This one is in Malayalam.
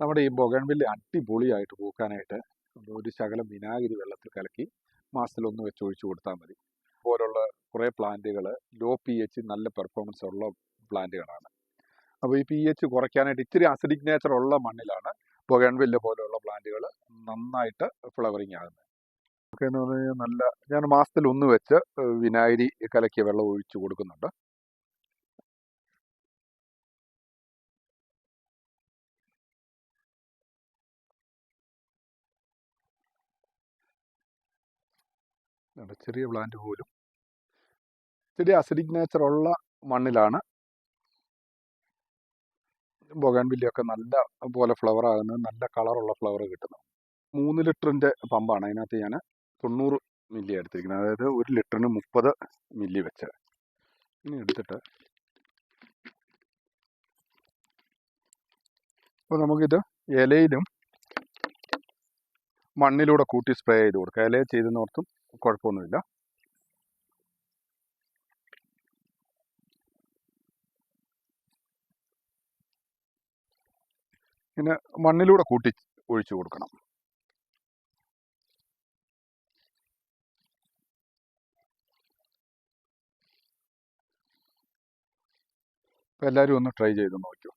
നമ്മുടെ ഈ ബൊഗൺവില്ല അടിപൊളിയായിട്ട് പൂക്കാനായിട്ട് ഒരു ശകലം വിനാഗിരി വെള്ളത്തിൽ കലക്കി മാസത്തിലൊന്ന് വെച്ച് ഒഴിച്ചു കൊടുത്താൽ മതി. പോലുള്ള കുറേ പ്ലാന്റുകൾ ലോ പി എച്ച് നല്ല പെർഫോമൻസ് ഉള്ള പ്ലാന്റുകളാണ്. അപ്പോൾ ഈ പി എച്ച് കുറയ്ക്കാനായിട്ട് ഇച്ചിരി അസിഡിക് നേച്ചർ ഉള്ള മണ്ണിലാണ് ബൊഗൺവില്ല പോലെയുള്ള പ്ലാന്റുകൾ നന്നായിട്ട് ഫ്ലവറിങ് ആകുന്നത്. ഒക്കെ എന്ന് പറഞ്ഞു കഴിഞ്ഞാൽ നല്ല ഞാൻ മാസത്തിൽ ഒന്ന് വെച്ച് വിനാഗിരി കലക്കിയ വെള്ളം ഒഴിച്ചു കൊടുക്കുന്നുണ്ട്. ഇതുണ്ട് ചെറിയ പ്ലാന്റ് പോലും. ചെറിയ അസിഡിക് നേച്ചർ ഉള്ള മണ്ണിലാണ് ബൊഗാൻവില്ലയൊക്കെ നല്ല പോലെ ഫ്ലവർ ആകുന്നത്. നല്ല കളറുള്ള ഫ്ലവർ കിട്ടുന്നത്. മൂന്ന് ലിറ്ററിന്റെ പമ്പാണ് അതിനകത്ത് ഞാൻ തൊണ്ണൂറ് മില്ലി എടുത്തിരിക്കുന്നത്. അതായത് ഒരു ലിറ്ററിന് മുപ്പത് മില്ലി വെച്ച്. ഇനി എടുത്തിട്ട് അപ്പോൾ നമുക്കിത് ഇലയിലും മണ്ണിലൂടെ കൂട്ടി സ്പ്രേ ചെയ്ത് കൊടുക്കുക. ഇലയിൽ ചെയ്തെന്നോർത്തും കുഴപ്പമൊന്നുമില്ല. പിന്നെ മണ്ണിലൂടെ കൂട്ടി ഒഴിച്ചു കൊടുക്കണം. എല്ലാവരും ഒന്ന് ട്രൈ ചെയ്ത് നോക്കൂ.